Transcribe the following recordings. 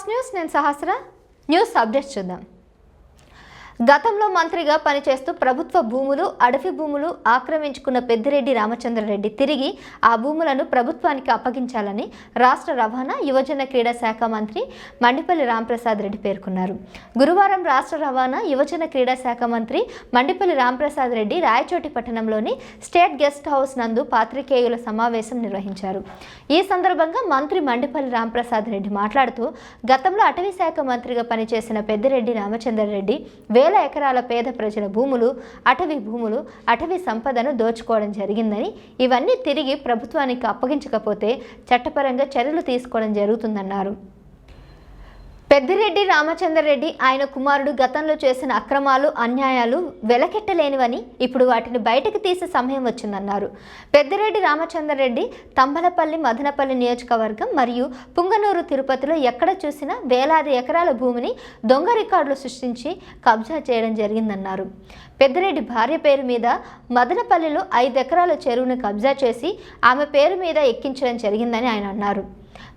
Fast news నేను సహస్ర. News updates చూద్దాం. గతంలో మంత్రిగా పనిచేస్తూ ప్రభుత్వ భూములు అడవి భూములు ఆక్రమించుకున్న పెద్దిరెడ్డి రామచంద్రారెడ్డి తిరిగి ఆ భూములను ప్రభుత్వానికి అప్పగించాలని రాష్ట్ర రవాణా యువజన క్రీడా శాఖ మంత్రి మండిపల్లి రాంప్రసాద్ రెడ్డి పేర్కొన్నారు. గురువారం రాష్ట్ర రవాణా యువజన క్రీడా శాఖ మంత్రి మండిపల్లి రాంప్రసాద్ రెడ్డి రాయచోటి పట్టణంలోని స్టేట్ గెస్ట్ హౌస్ నందు పాత్రికేయుల సమావేశం నిర్వహించారు. ఈ సందర్భంగా మంత్రి మండిపల్లి రామప్రసాద్ రెడ్డి మాట్లాడుతూ గతంలో అటవీ శాఖ మంత్రిగా పనిచేసిన పెద్దిరెడ్డి రామచంద్రరెడ్డి వేల ఎకరాల పేద ప్రజల భూములు అటవీ భూములు అటవీ సంపదను దోచుకోవడం జరిగిందని ఇవన్నీ తిరిగి ప్రభుత్వానికి అప్పగించకపోతే చట్టపరంగా చర్యలు తీసుకోవడం జరుగుతుందన్నారు. పెద్దిరెడ్డి రామచంద్రరెడ్డి ఆయన కుమారుడు గతంలో చేసిన అక్రమాలు అన్యాయాలు వెలకెట్టలేనివని ఇప్పుడు వాటిని బయటకు తీసే సమయం వచ్చిందన్నారు. పెద్దిరెడ్డి రామచంద్రరెడ్డి తంబలపల్లి మదనపల్లి నియోజకవర్గం మరియు పుంగనూరు తిరుపతిలో ఎక్కడ చూసినా వేలాది ఎకరాల భూమిని దొంగ రికార్డులు సృష్టించి కబ్జా చేయడం జరిగిందన్నారు. పెద్దిరెడ్డి భార్య పేరు మీద మదనపల్లిలో ఐదు ఎకరాల చెరువును కబ్జా చేసి ఆమె పేరు మీద ఎక్కించడం జరిగిందని ఆయన అన్నారు.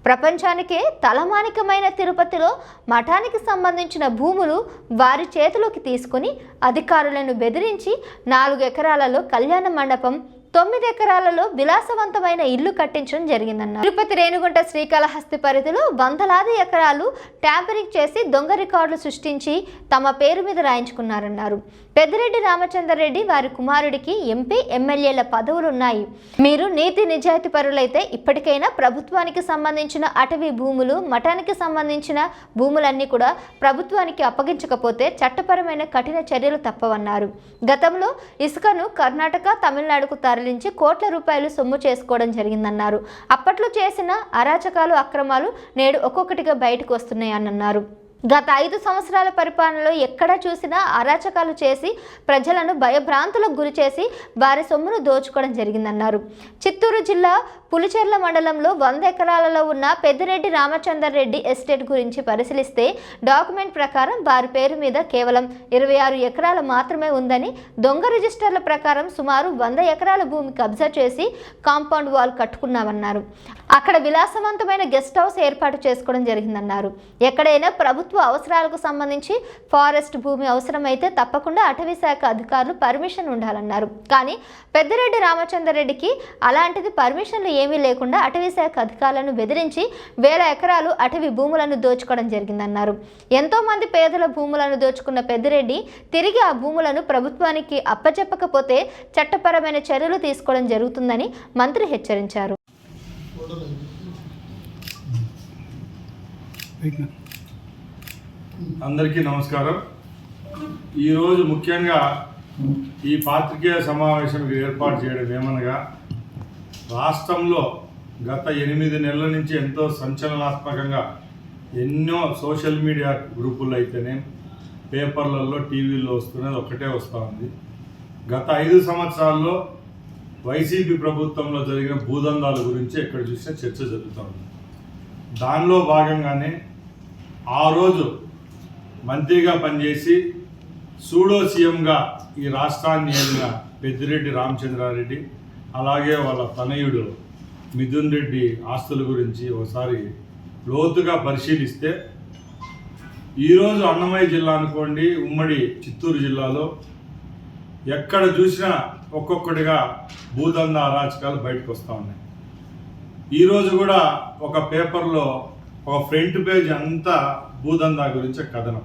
ప్రపంచానికే తలమానికమైన తిరుపతిలో మఠానికి సంబంధించిన భూములు వారి చేతిలోకి తీసుకుని అధికారులను బెదిరించి నాలుగు ఎకరాలలో కళ్యాణ మండపం తొమ్మిది ఎకరాలలో విలాసవంతమైన ఇల్లు కట్టించడం జరిగిందన్నారు. తిరుపతి రేణుగుంట శ్రీకాళహస్తి పరిధిలో వందలాది ఎకరాలు ట్యాంపరింగ్ చేసి దొంగ రికార్డులు సృష్టించి తమ పేరు మీద రాయించుకున్నారన్నారు. పెద్దిరెడ్డి రామచంద్రరెడ్డి వారి కుమారుడికి ఎంపీ ఎమ్మెల్యేల పదవులు ఉన్నాయి మీరు నీతి నిజాయితీ పరులైతే ఇప్పటికైనా ప్రభుత్వానికి సంబంధించిన అటవీ భూములు మఠానికి సంబంధించిన భూములన్నీ కూడా ప్రభుత్వానికి అప్పగించకపోతే చట్టపరమైన కఠిన చర్యలు తప్పవన్నారు. గతంలో ఇసుకను కర్ణాటక తమిళనాడుకు తరలించి కోట్ల రూపాయలు సొమ్ము చేసుకోవడం జరిగిందన్నారు. అప్పట్లో చేసిన అరాచకాలు అక్రమాలు నేడు ఒక్కొక్కటిగా బయటకు వస్తున్నాయని అన్నారు. గత ఐదు సంవత్సరాల పరిపాలనలో ఎక్కడ చూసినా అరాచకాలు చేసి ప్రజలను భయభ్రాంతులకు గురి చేసి వారి సొమ్మును దోచుకోవడం జరిగిందన్నారు. చిత్తూరు జిల్లా పులిచెర్ల మండలంలో వంద ఎకరాలలో ఉన్న పెద్దిరెడ్డి రామచందర్ రెడ్డి ఎస్టేట్ గురించి పరిశీలిస్తే డాక్యుమెంట్ ప్రకారం వారి పేరు మీద కేవలం ఇరవై ఆరు ఎకరాలు మాత్రమే ఉందని దొంగ రిజిస్టర్ల ప్రకారం సుమారు వంద ఎకరాల భూమి కబ్జా చేసి కాంపౌండ్ వాల్ కట్టుకున్నామన్నారు. అక్కడ విలాసవంతమైన గెస్ట్ హౌస్ ఏర్పాటు చేసుకోవడం జరిగిందన్నారు. ఎక్కడైనా ప్రభుత్వ అవసరాలకు సంబంధించి ఫారెస్ట్ భూమి అవసరమైతే తప్పకుండా అటవీ శాఖ అధికారులు పర్మిషన్ ఉండాలన్నారు. కానీ పెద్దిరెడ్డి రామచంద్రరెడ్డికి అలాంటిది పర్మిషన్లు ఏమీ లేకుండా అటవీ శాఖ అధికారులను బెదిరించి వేల ఎకరాలు అటవీ భూములను దోచుకోవడం జరిగిందన్నారు. ఎంతోమంది పేదల భూములను దోచుకున్న పెద్దిరెడ్డి తిరిగి ఆ భూములను ప్రభుత్వానికి అప్పచెప్పకపోతే చట్టపరమైన చర్యలు తీసుకోవడం జరుగుతుందని మంత్రి హెచ్చరించారు. అందరికీ నమస్కారం. ఈరోజు ముఖ్యంగా ఈ పాత్రికేయ సమావేశం ఏర్పాటు చేయడం ఏమనగా రాష్ట్రంలో గత ఎనిమిది నెలల నుంచి ఎంతో సంచలనాత్మకంగా ఎన్నో సోషల్ మీడియా గ్రూపుల్లో అయితేనే పేపర్లలో టీవీల్లో వస్తున్నది ఒకటే వస్తూ ఉంది. గత ఐదు సంవత్సరాల్లో వైసీపీ ప్రభుత్వంలో జరిగిన భూదందాల గురించి ఎక్కడ చూసినా చర్చ జరుగుతూ ఉంది. దానిలో భాగంగానే ఆ రోజు మంత్రిగా పనిచేసి సూడో సీఎంగా ఈ రాష్ట్రాన్ని ఏలిన పెద్దిరెడ్డి రామచంద్రారెడ్డి అలాగే వాళ్ళ తనయుడు మిథున్ రెడ్డి ఆస్తుల గురించి ఒకసారి లోతుగా పరిశీలిస్తే ఈరోజు అన్నమయ్య జిల్లా అనుకోండి ఉమ్మడి చిత్తూరు జిల్లాలో ఎక్కడ చూసినా ఒక్కొక్కటిగా భూదంద అరాచకాలు బయటకు వస్తూ ఉన్నాయి. ఈరోజు కూడా ఒక పేపర్లో ఒక ఫ్రంట్ పేజ్ అంతా భూదందా గురించి కథనం.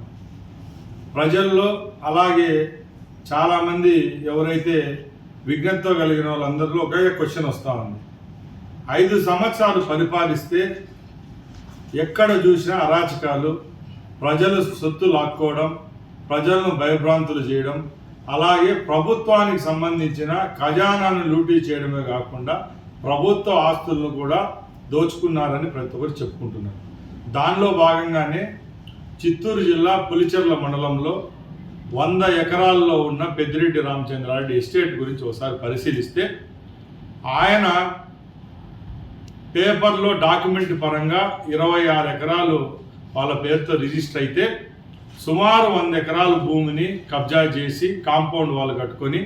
ప్రజల్లో అలాగే చాలామంది ఎవరైతే విజ్ఞతతో కలిగిన వాళ్ళందరిలో ఒకే క్వశ్చన్ వస్తూ ఉంది. ఐదు సంవత్సరాలు పరిపాలిస్తే ఎక్కడ చూసినా అరాచకాలు ప్రజలు సొత్తు లాక్కోవడం ప్రజలను భయభ్రాంతులు చేయడం అలాగే ప్రభుత్వానికి సంబంధించిన ఖజానాను లూటీ చేయడమే కాకుండా ప్రభుత్వ ఆస్తులను కూడా దోచుకున్నారని ప్రతి ఒక్కరు చెప్పుకుంటున్నారు. దానిలో భాగంగానే చిత్తూరు జిల్లా పులిచెర్ల మండలంలో వంద ఎకరాల్లో ఉన్న పెద్దిరెడ్డి రామచంద్రారెడ్డి ఎస్టేట్ గురించి ఒకసారి పరిశీలిస్తే ఆయన పేపర్లో డాక్యుమెంట్ పరంగా ఇరవై ఆరు ఎకరాలు వాళ్ళ పేరుతో రిజిస్టర్ అయితే సుమారు వంద ఎకరాల భూమిని కబ్జా చేసి కాంపౌండ్ వాళ్ళు కట్టుకొని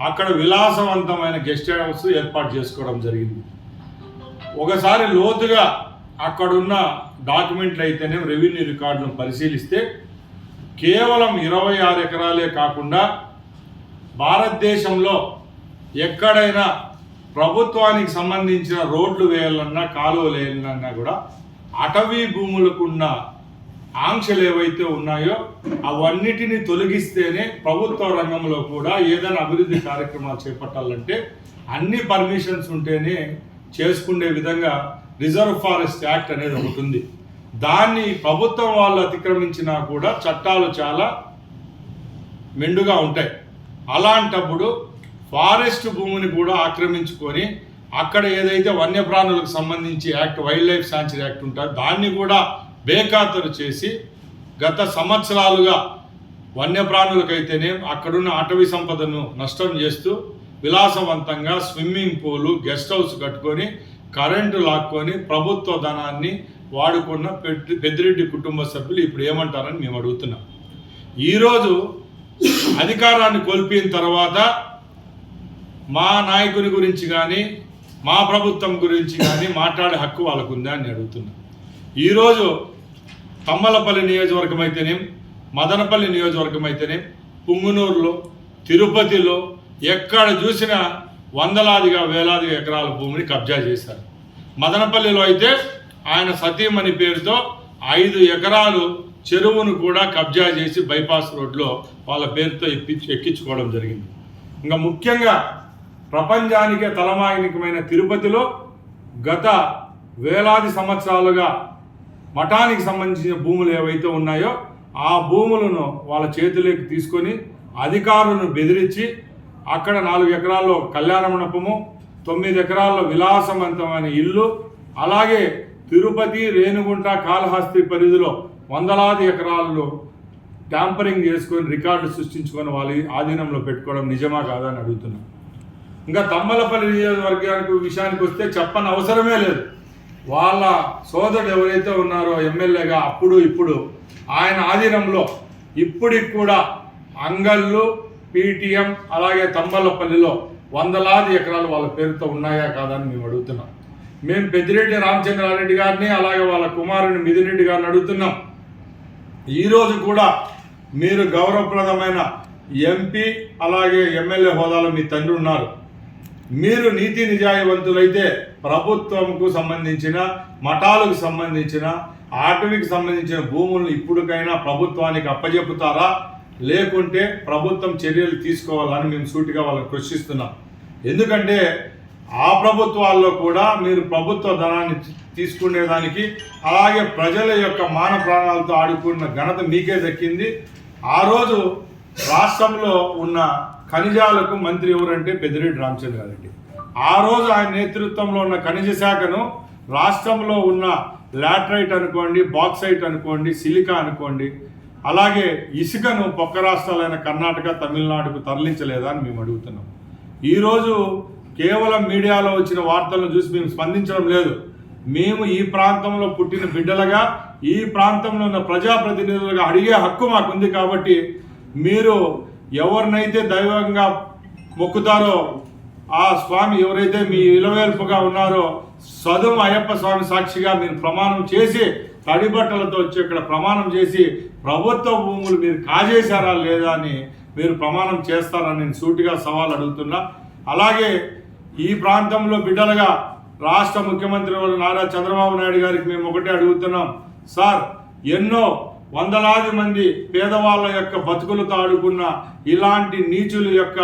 అక్కడ విలాసవంతమైన గెస్ట్ హౌస్ ఏర్పాటు చేసుకోవడం జరిగింది. ఒకసారి లోతుగా అక్కడున్న డాక్యుమెంట్లు అయితేనే రెవెన్యూ రికార్డులను పరిశీలిస్తే కేవలం ఇరవై ఆరు ఎకరాలే కాకుండా భారతదేశంలో ఎక్కడైనా ప్రభుత్వానికి సంబంధించిన రోడ్లు వేయాలన్నా కాలువలు వేయాలన్నా కూడా అటవీ భూములకు ఉన్న ఆంక్షలు ఏవైతే ఉన్నాయో అవన్నిటిని తొలగిస్తేనే ప్రభుత్వ రంగంలో కూడా ఏదైనా అభివృద్ధి కార్యక్రమాలు చేపట్టాలంటే అన్ని పర్మిషన్స్ ఉంటేనే చేసుకునే విధంగా రిజర్వ్ ఫారెస్ట్ యాక్ట్ అనేది ఒకటి ఉంది. దాన్ని ప్రభుత్వం వాళ్ళు అతిక్రమించినా కూడా చట్టాలు చాలా మెండుగా ఉంటాయి. అలాంటప్పుడు ఫారెస్ట్ భూమిని కూడా ఆక్రమించుకొని అక్కడ ఏదైతే వన్యప్రాణులకు సంబంధించి act wild life sanctuary act ఉంటుందో దాన్ని కూడా బేఖాతరు చేసి గత సంవత్సరాలుగా వన్యప్రాణులకైతేనే అక్కడున్న అటవీ సంపదను నష్టం చేస్తూ విలాసవంతంగా స్విమ్మింగ్ పూలు గెస్ట్ హౌస్ కట్టుకొని కరెంటు లాక్కొని ప్రభుత్వ ధనాన్ని వాడుకున్న పెద్ద పెద్దిరెడ్డి కుటుంబ సభ్యులు ఇప్పుడు ఏమంటారని మేము అడుగుతున్నాం. ఈరోజు అధికారాన్ని కోల్పోయిన తర్వాత మా నాయకుని గురించి కానీ మా ప్రభుత్వం గురించి కానీ మాట్లాడే హక్కు వాళ్ళకు ఉందా అని అడుగుతున్నా. ఈరోజు తమ్మలపల్లి నియోజకవర్గం అయితేనేం మదనపల్లి నియోజకవర్గం అయితేనేం పుంగునూరులో తిరుపతిలో ఎక్కడ చూసినా వందలాదిగా వేలాదిగా ఎకరాల భూమిని కబ్జా చేశారు. మదనపల్లిలో అయితే ఆయన సతీమణి పేరుతో ఐదు ఎకరాలు చెరువును కూడా కబ్జా చేసి బైపాస్ రోడ్లో వాళ్ళ పేరుతో ఎక్కించు ఎక్కించుకోవడం జరిగింది. ఇంకా ముఖ్యంగా ప్రపంచానికే తలమాయనికమైన తిరుపతిలో గత వేలాది సంవత్సరాలుగా మఠానికి సంబంధించిన భూములు ఏవైతే ఉన్నాయో ఆ భూములను వాళ్ళ చేతిలోకి తీసుకొని అధికారులను బెదిరించి అక్కడ నాలుగు ఎకరాల్లో కళ్యాణ మండపము తొమ్మిది ఎకరాల్లో విలాసవంతమైన ఇల్లు అలాగే తిరుపతి రేణుగుంట కాళహస్తి పరిధిలో వందలాది ఎకరాల్లో ట్యాంపరింగ్ చేసుకొని రికార్డు సృష్టించుకొని వాళ్ళ ఆధీనంలో పెట్టుకోవడం నిజమా కాదా అని అడుగుతున్నాం. ఇంకా తమ్మలపల్లి నియోజకవర్గానికి విషయానికి వస్తే చెప్పని అవసరమే లేదు. వాళ్ళ సోదరుడు ఎవరైతే ఉన్నారో ఎమ్మెల్యేగా అప్పుడు ఇప్పుడు ఆయన ఆధీనంలో ఇప్పటికి కూడా అంగళ్ళు పీటీఎం అలాగే తమ్మలపల్లిలో వందలాది ఎకరాలు వాళ్ళ పేరుతో ఉన్నాయా కాదని మేము అడుగుతున్నాం. మేము పెద్దిరెడ్డి రామచంద్రారెడ్డి గారిని అలాగే వాళ్ళ కుమారుని మిదిరెడ్డి గారిని అడుగుతున్నాం. ఈరోజు కూడా మీరు గౌరవప్రదమైన ఎంపీ అలాగే ఎమ్మెల్యే హోదాలో మీ తండ్రి ఉన్నారు. మీరు నీతి నిజాయవంతులైతే ప్రభుత్వంకు సంబంధించిన మఠాలకు సంబంధించిన ఆటవీకి సంబంధించిన భూములను ఇప్పటికైనా ప్రభుత్వానికి అప్పజెపుతారా లేకుంటే ప్రభుత్వం చర్యలు తీసుకోవాలని మేము సూటిగా వాళ్ళని ప్రశ్నిస్తున్నాం. ఎందుకంటే ఆ ప్రభుత్వాల్లో కూడా మీరు ప్రభుత్వ ధనాన్ని తీసుకునేదానికి అలాగే ప్రజల యొక్క మాన ప్రాణాలతో ఆడుకున్న ఘనత మీకే దక్కింది. ఆ రోజు రాష్ట్రంలో ఉన్న ఖనిజాలకు మంత్రి ఎవరంటే పెద్దిరెడ్డి రామచంద్రారెడ్డి ఆ రోజు ఆయన నేతృత్వంలో ఉన్న ఖనిజ శాఖను రాష్ట్రంలో ఉన్న లాట్రైట్ అనుకోండి బాక్సైట్ అనుకోండి సిలికా అనుకోండి అలాగే ఇసుకను పక్క రాష్ట్రాలైన కర్ణాటక తమిళనాడుకు తరలించలేదా అని మేము అడుగుతున్నాం. ఈరోజు కేవలం మీడియాలో వచ్చిన వార్తలను చూసి మేము స్పందించడం లేదు. మేము ఈ ప్రాంతంలో పుట్టిన బిడ్డలుగా ఈ ప్రాంతంలో ఉన్న ప్రజాప్రతినిధులుగా అడిగే హక్కు మాకుంది కాబట్టి మీరు ఎవరినైతే దైవంగా మొక్కుతారో ఆ స్వామి ఎవరైతే మీ విలువేల్పుగా ఉన్నారో సదుము అయ్యప్ప స్వామి సాక్షిగా మీరు ప్రమాణం చేసి తడిబట్టలతో వచ్చి ఇక్కడ ప్రమాణం చేసి ప్రభుత్వ భూములు మీరు కాజేశారా లేదా అని మీరు ప్రమాణం చేస్తారని నేను సూటిగా సవాల్ అడుగుతున్నా. అలాగే ఈ ప్రాంతంలో బిడ్డలుగా రాష్ట్ర ముఖ్యమంత్రి నారా చంద్రబాబు నాయుడు గారికి మేము ఒకటే అడుగుతున్నాం. సార్ ఎన్నో వందలాది మంది పేదవాళ్ళ యొక్క బతుకులతో ఆడుకున్న ఇలాంటి నీచుల యొక్క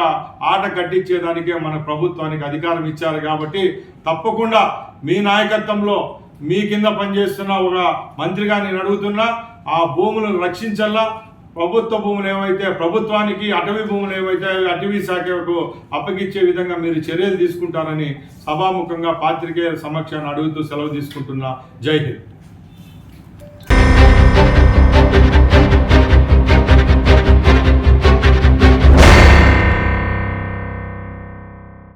ఆట కట్టించేదానికే మన ప్రభుత్వానికి అధికారం ఇచ్చారు కాబట్టి తప్పకుండా మీ నాయకత్వంలో మీ కింద పనిచేస్తున్న ఒక మంత్రిగా నేను అడుగుతున్నా ఆ భూములను రక్షించల్లా ప్రభుత్వ భూములు ఏవైతే ప్రభుత్వానికి అటవీ భూములు ఏవైతే అటవీ శాఖకు అప్పగించే విధంగా మీరు చర్యలు తీసుకుంటారని సభాముఖంగా పాత్రికేయుల సమక్షాన్ని అడుగుతూ సెలవు తీసుకుంటున్నా. జై హింద్.